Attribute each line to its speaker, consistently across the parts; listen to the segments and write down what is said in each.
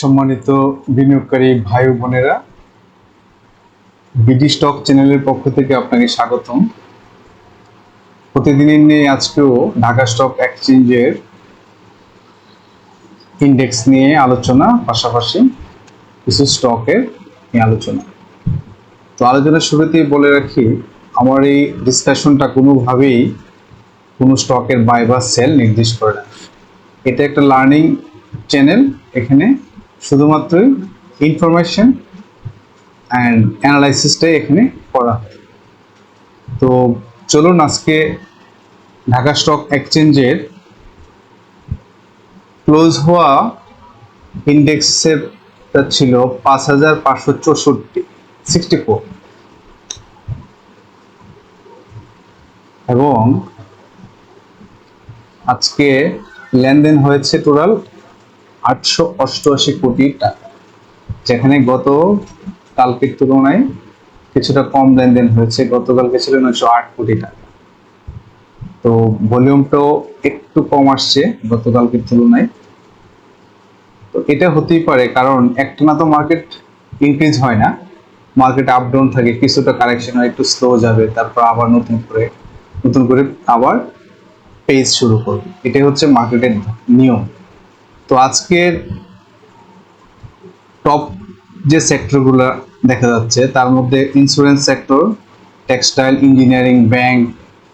Speaker 1: সম্মানিত বিনিয়োগকারী ভাই বোনেরা, বিডি স্টক চ্যানেলের পক্ষ থেকে আপনাকে স্বাগতম। প্রতিদিনের নিয়ে আজকেও ঢাকা স্টক এক্সচেঞ্জের ইন্ডেক্স নিয়ে আলোচনা, পাশাপাশি কিছু স্টকের নিয়ে আলোচনা। তো আলোচনার শুরুতেই বলে রাখি, আমার এই ডিসকাশনটা কোনোভাবেই কোনো স্টকের বাই বা সেল নির্দেশ করে না। এটা একটা লার্নিং চ্যানেল এখানে শুধুমাত্রই ইনফরমেশন অ্যান্ড অ্যানালাইসিসটাই এখানে করা হয়। তো চলুন আজকে ঢাকা স্টক এক্সচেঞ্জের ক্লোজ হওয়া ইন্ডেক্সের ছিল পাঁচ হাজার পাঁচশো চৌষট্টি সিক্সটি ফোর এবং আজকে লেনদেন হয়েছে টোটাল আটশো অষ্টআশি কোটি টাকা, যেখানে গত কালকের তুলনায় কিছুটা কম লেনদেন হয়েছে। গতকালকে ছিল নয়শো আট কোটি টাকা। তো ভলিউমটাও একটু কম আসছে গতকালকের তুলনায়। তো এটা হতেই পারে, কারণ একটানা তো মার্কেট ইনক্রিজ হয় না। মার্কেট আপ ডাউন থাকে, কিছুটা কারেকশন হয়, একটু স্লো যাবে, তারপর আবার নতুন করে নতুন করে আবার পেজ শুরু করবে। এটাই হচ্ছে মার্কেটের নিয়ম। তো আজকের টপ যে সেক্টরগুলো দেখা যাচ্ছে, তার মধ্যে insurance sector textile engineering bank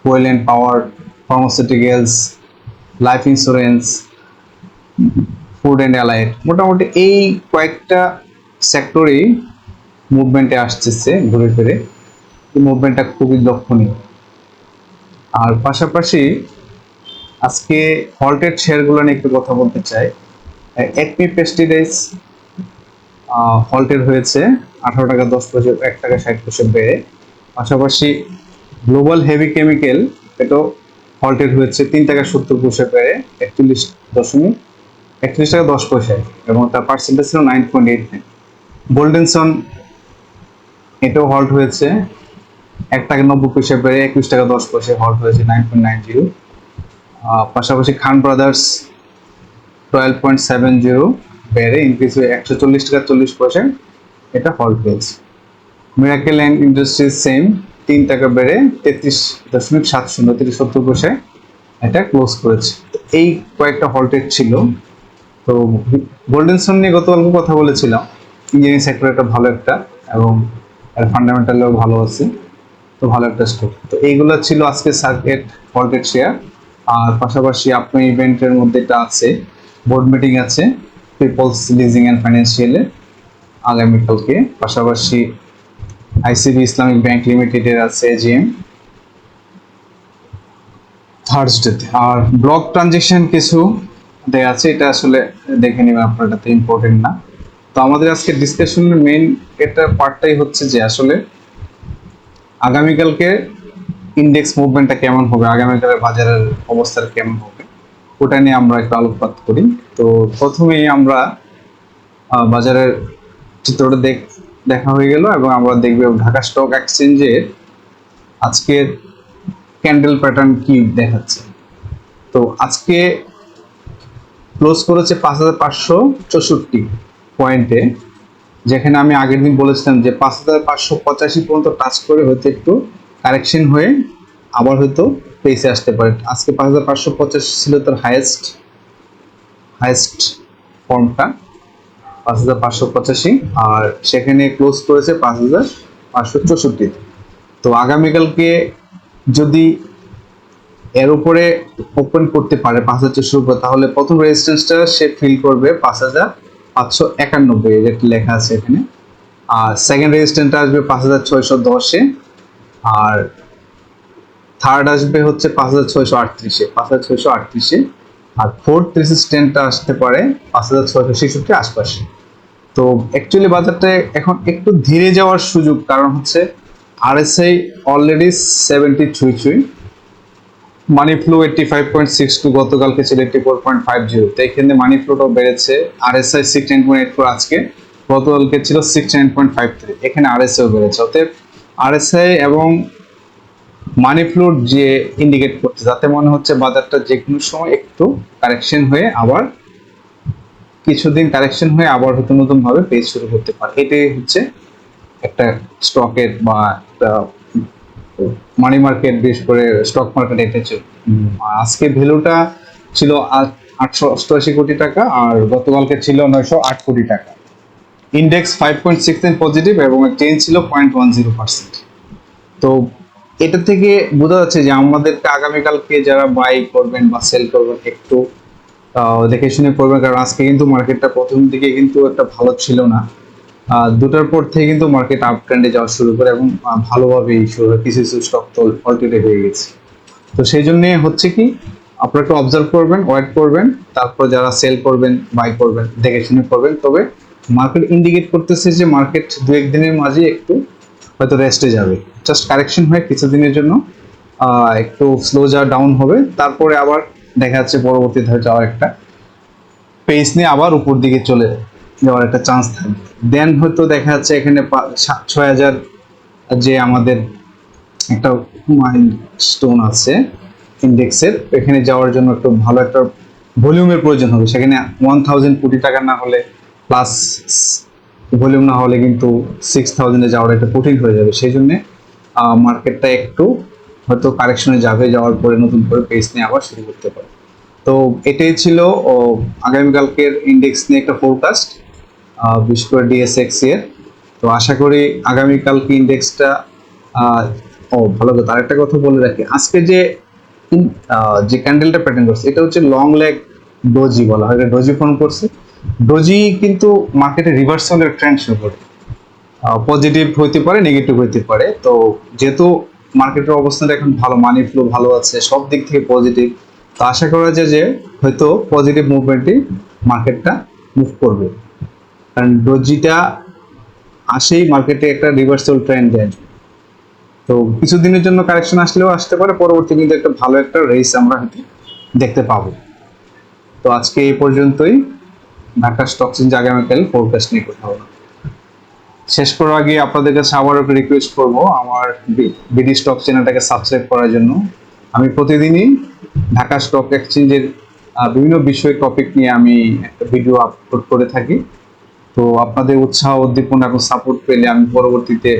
Speaker 1: oil and power pharmaceuticals life insurance food and allied মোটামুটি এই কয়েকটা সেক্টরেই মুভমেন্টে আসতেছে ঘুরে ফিরে। এই মুভমেন্টটা খুবই লক্ষণীয়। আর পাশাপাশি আজকে হল্টেড শেয়ারগুলো নিয়ে একটু কথা বলতে চাই। একমি পেস্টিডাইজ হল্টেড হয়েছে, আঠারো টাকা, দশ পয়সা, এক টাকা, ষাট পয়সা বেড়ে। পাশাপাশি গ্লোবাল হেভি কেমিক্যাল এটাও হল্টেড হয়েছে, তিন টাকা, সত্তর পয়সা বেড়ে, একচল্লিশ দশমিক একত্রিশ টাকা, দশ পয়সায়, এবং তার পার্সেন্টেজ ছিল nine point eight nine Golden Son এটাও হল্ট হয়েছে, এক টাকা, নব্বই পয়সা বেড়ে একুশ টাকা, দশ পয়সায় হল্ট হয়েছে নাইন পয়েন্ট নাইন জিরো পাশাপাশি Khan brothers twelve point seven zero বেড়ে ইনক্রিজ হয়ে একশো চল্লিশ টাকা চল্লিশ পয়সায় এটা হল্ট হয়েছে। মিরাকেল অ্যান্ড ইন্ডাস্ট্রিজ সেম তিন টাকা বেড়ে তেত্রিশ দশমিক সাত শূন্য, তিরিশ সত্তর পয়সায় এটা ক্লোজ করেছে। এই কয়েকটা হল্টেড ছিল। তো গোল্ডেনসন নিয়ে গতকালকে কথা বলেছিলাম। ইঞ্জিনিয়ারিং সেক্টর একটা ভালো একটা এবং এর ফান্ডামেন্টালও ভালো আছে। তো ভালো একটা স্টক তো এইগুলো ছিল আজকে সার্কিট হল্টেড শেয়ার আর পাশাপাশি আপনি ইভেন্টের মধ্যে এটা আছে। বোর্ড মিটিং আছে পিপলস লিজিং অ্যান্ড ফাইন্যান্সিয়ালে আগামীকালকে পাশাপাশি আইসিবি ইসলামিক ব্যাংক লিমিটেডের আছে এজিএম থার্সডেতে আর ব্লক ট্রানজেকশন কিছু দেয়া আছে, এটা আসলে দেখে নেবেন আপনার, এটাতে ইম্পর্টেন্ট না। তো আমাদের আজকে ডিসকাশনের মেইন এটা পার্টটাই হচ্ছে যে আসলে আগামীকালকে ইন্ডেক্স মুভমেন্টটা কেমন হবে, আগামীকালের বাজারের অবস্থা কেমন হবে। ওটা নিয়ে আমরা একটু আলোকপাত করি। তো প্রথমেই আমরা বাজারের চিত্রটা দেখ, দেখা হয়ে গেল এবং আমরা দেখব ঢাকা স্টক এক্সচেঞ্জের আজকের ক্যান্ডেল প্যাটার্ন কি দেখাচ্ছে। তো আজকে ক্লোজ করেছে পাঁচ হাজার পাঁচশো চৌষট্টি পয়েন্টে, যেখানে আমি আগের দিন বলেছিলাম যে পাঁচ হাজার পাঁচশো পঁচাশি পর্যন্ত টাচ করে হয়তো একটু কারেকশন হয়ে আবার হয়তো পেসে আসতে পারে। আজকে পাঁচ হাজার পাঁচশো পঁচাশি ছিল তার হাইয়েস্ট হাইয়েস্ট ফর্মটা পাঁচ হাজার পাঁচশো পঁচাশি আর সেখানে ক্লোজ করেছে পাঁচ হাজার পাঁচশো চৌষট্টিতে তো আগামীকালকে যদি এর উপরে ওপেন করতে পারে পাঁচ হাজার উপরে, তাহলে প্রথম রেজিস্ট্যান্সটা সে ফিল করবে পাঁচ হাজার পাঁচশো একানব্বই। যেটা লেখা আছে এখানে। আর সেকেন্ড রেজিস্ট্যান্সটা আসবে পাঁচ হাজার ছয়শো দশে আর থার্ড আসবে হচ্ছে পাঁচ হাজার ছয়শো আটত্রিশে, পাঁচ হাজার ছয়শো আটত্রিশে, আর ফোর্থ রেজিস্ট্যান্টটা আসতে পারে পাঁচ হাজার ছয়শো ছেষট্টি আশপাশে। তো অ্যাকচুয়ালি বাজারটা এখন একটু ধীরে যাওয়ার সুযোগ, কারণ হচ্ছে আরএসআই অলরেডি সেভেন্টি ছুঁই ছুঁই money flow eighty five point six two গতকালকে ছিল eighty four point five zero তো এখানে মানি ফ্লোটাও বেড়েছে। RSI six nine point eight four আজকে, গতকালকে ছিল six nine point five three এখানে আরএসআইও বেড়েছে। অতএব আরএসআই এবং মানি ফ্লোর যে ইন্ডিকেট করছে যাতে মনে হচ্ছে বাজারটা যে কোনো সময় একটু কারেকশন হয়ে আবার কিছুদিন কারেকশন হয়ে আবার হয়তো নতুন ভাবে পেজ শুরু করতে পারে। এটাই হচ্ছে একটা স্টকের বা একটা মানি মার্কেট বিশেষ করে স্টক মার্কেট এটা আজকে ভ্যালুটা ছিল আটশো অষ্টআশি কোটি টাকা আর গতকালকে ছিল নয়শো আট কোটি টাকা। Index five point six positive এবং চেঞ্জ ছিল পয়েন্ট ওয়ান জিরো পার্সেন্ট তো এটা থেকে বোঝা যাচ্ছে যে আমাদেরকে আগামীকালকে যারা বাই করবেন বা সেল করবেন একটু দেখে শুনে করবেন কারণ আজকে কিন্তু মার্কেটটা প্রথম দিকে কিন্তু একটা ভালো ছিল না। দুটার পর থেকে কিন্তু মার্কেট আপ ট্রেন্ডে যাওয়া শুরু করে এবং শুরু হয়। কিছু কিছু স্টক তো অলরেডি হয়ে গেছে। তো সেই জন্য হচ্ছে কি, আপনারা একটু অবজার্ভ করবেন ওয়েট করবেন, তারপর যারা সেল করবেন বাই করবেন দেখে শুনে করবেন তবে মার্কেট ইন্ডিকেট করতেছে যে মার্কেট দু একদিনের মাঝে একটু হয়তো রেস্টে যাবে। জাস্ট কারেকশন হয়ে কিছুদিনের জন্য একটু স্লো যা ডাউন হবে। তারপরে আবার দেখা যাচ্ছে পরবর্তী ধাপে যাওয়ার একটা পেস নিয়ে আবার উপর দিকে চলে যাওয়ার একটা চান্স থাকবে। দেন হয়তো দেখা যাচ্ছে এখানে ছয় হাজার যে আমাদের একটা মাইন্ড স্টোন আছে ইন্ডেক্সের এখানে যাওয়ার জন্য একটু ভালো একটা ভলিউমের প্রয়োজন হবে। সেখানে ওয়ান থাউজেন্ড কোটি টাকা না হলে প্লাস ভলিউম না হলে কিন্তু সিক্স থাউজেন্ডে যাওয়ার একটা কঠিন হয়ে যাবে। সেই জন্যে মার্কেটটা একটু হয়তো কারেকশনে যাবে, যাওয়ার পরে নতুন করে পেস নিয়ে আবার শুরু করতে পারে। তো এটাই ছিল আগামীকালকের ইন্ডেক্স নিয়ে একটা ফোরকাস্ট বিশেষ করে ডিএসএক্স এর। তো আশা করি আগামীকালকে ইন্ডেক্সটা ও, ভালো কথা। আরেকটা কথা বলে রাখি, আজকে যে যে ক্যান্ডেলটা প্যাটার্ন করছে, এটা হচ্ছে লং লেগ ডোজি বলা হয়। ডোজি ফোন করছে। ডোজি কিন্তু মার্কেটে রিভার্সালের ট্রেন্ড শুরু করে। পজিটিভ হইতে পারে নেগেটিভ হইতে পারে। তো যেহেতু মার্কেটের অবস্থাটা এখন ভালো মানি ফ্লো ভালো আছে, সব দিক থেকে পজিটিভ তো আশা করা যায় যে হয়তো পজিটিভ মুভমেন্টই মার্কেটটা মুভ করবে। কারণ ডোজিটা আসেই মার্কেটে একটা রিভার্সাল ট্রেন্ড দেয়। তো কিছুদিনের জন্য কারেকশন আসলেও আসতে পারে, পরবর্তী কিন্তু একটা ভালো একটা রেস আমরা দেখতে পাবো। তো আজকে এই পর্যন্তই। ঢাকা স্টক চেঞ্জ আগামীকাল ফোরকাস্ট নিয়ে কথা হবে। শেষ করার আগে আপনাদের কাছে আবার একটা রিকোয়েস্ট করব আমার বিডি স্টক চ্যানেলটাকে সাবস্ক্রাইব করার জন্য। আমি প্রতিদিনই ঢাকা স্টক এক্সচেঞ্জের বিভিন্ন বিষয় টপিক নিয়ে আমি একটা ভিডিও আপলোড করে থাকি। তো আপনাদের উৎসাহ, উদ্দীপনা এবং সাপোর্ট পেলে আমি পরবর্তীতে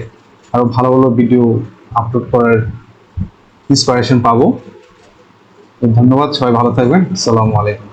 Speaker 1: আরও ভালো ভালো ভিডিও আপলোড করার ইন্সপিরেশন পাবো। ধন্যবাদ, সবাই ভালো থাকবেন। আসসালামু আলাইকুম।